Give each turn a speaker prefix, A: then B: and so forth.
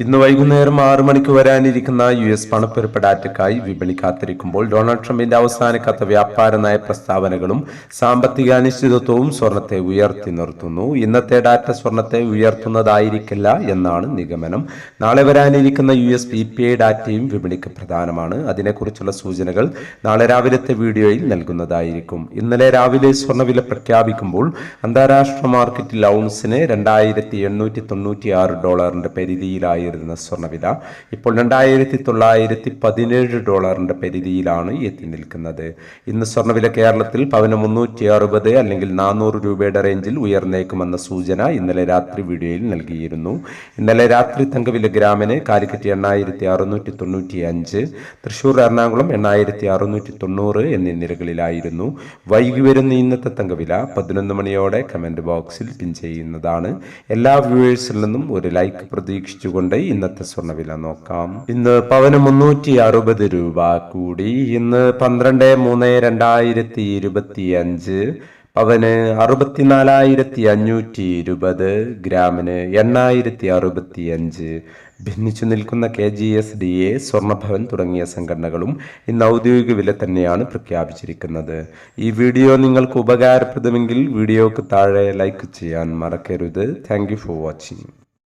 A: ഇന്ന് വൈകുന്നേരം ആറു മണിക്ക് വരാനിരിക്കുന്ന യു എസ് പണപ്പെരുപ്പ് ഡാറ്റയ്ക്കായി വിപണി കാത്തിരിക്കുമ്പോൾ ഡൊണാൾഡ് ട്രംപിന്റെ അവസാനിക്കാത്ത വ്യാപാര നയ പ്രസ്താവനകളും സാമ്പത്തിക അനിശ്ചിതത്വവും സ്വർണത്തെ ഉയർത്തി നിർത്തുന്നു. ഇന്നത്തെ ഡാറ്റ സ്വർണത്തെ ഉയർത്തുന്നതായിരിക്കില്ല എന്നാണ് നിഗമനം. നാളെ വരാനിരിക്കുന്ന U S P P I ഡാറ്റയും വിപണിക്ക് പ്രധാനമാണ്. അതിനെക്കുറിച്ചുള്ള സൂചനകൾ നാളെ രാവിലത്തെ വീഡിയോയിൽ നൽകുന്നതായിരിക്കും. ഇന്നലെ രാവിലെ സ്വർണവില പ്രഖ്യാപിക്കുമ്പോൾ അന്താരാഷ്ട്ര മാർക്കറ്റിൽ ഔൺസിന് രണ്ടായിരത്തി എണ്ണൂറ്റി തൊണ്ണൂറ്റി ആറ് ഡോളറിന്റെ പരിധിയിലായിരുന്ന സ്വർണവില ഇപ്പോൾ രണ്ടായിരത്തി തൊള്ളായിരത്തി പതിനേഴ് ഡോളറിന്റെ പരിധിയിലാണ് എത്തി നിൽക്കുന്നത്. ഇന്ന് സ്വർണവില കേരളത്തിൽ പവന് മുന്നൂറ്റി അറുപത് അല്ലെങ്കിൽ നാനൂറ് രൂപയുടെ റേഞ്ചിൽ ഉയർന്നേക്കുമെന്ന സൂചന ഇന്നലെ രാത്രി വീഡിയോയിൽ നൽകിയിരുന്നു. ഇന്നലെ രാത്രി തങ്കവില ഗ്രാമിന് കാലിക്കറ്റ് എണ്ണായിരത്തി അറുന്നൂറ്റി തൊണ്ണൂറ്റി അഞ്ച് തൃശൂർ എറണാകുളം എണ്ണായിരത്തി അറുന്നൂറ്റി തൊണ്ണൂറ് എന്നീ നിരകളിലായിരുന്നു. വൈകി വരുന്ന ഇന്നത്തെ തങ്കവില പതിനൊന്ന് മണിയോടെ കമന്റ് ബോക്സിൽ പിൻ ചെയ്യുന്നതാണ്. എല്ലാ വ്യൂവേഴ്സിൽ നിന്നും ഒരു ലൈക്ക് പ്രതീക്ഷിച്ചുകൊണ്ട് ഇന്നത്തെ സ്വർണവില നോക്കാം. ഇന്ന് പവന് മുന്നൂറ്റി അറുപത് രൂപ കൂടി. ഇന്ന് പന്ത്രണ്ട് മൂന്ന് രണ്ടായിരത്തി ഇരുപത്തി അഞ്ച് പവന് അറുപത്തിനാലായിരത്തി അഞ്ഞൂറ്റി ഇരുപത് ഗ്രാമിന് എണ്ണായിരത്തി അറുപത്തി അഞ്ച് ഭിന്നിച്ചു നിൽക്കുന്ന K G S D A സ്വർണഭവൻ തുടങ്ങിയ സംഘടനകളും ഇന്ന് ഔദ്യോഗിക വില തന്നെയാണ് പ്രഖ്യാപിച്ചിരിക്കുന്നത്. ഈ വീഡിയോ നിങ്ങൾക്ക് ഉപകാരപ്രദമെങ്കിൽ വീഡിയോക്ക് താഴെ ലൈക്ക് ചെയ്യാൻ മറക്കരുത്. Thank for watching.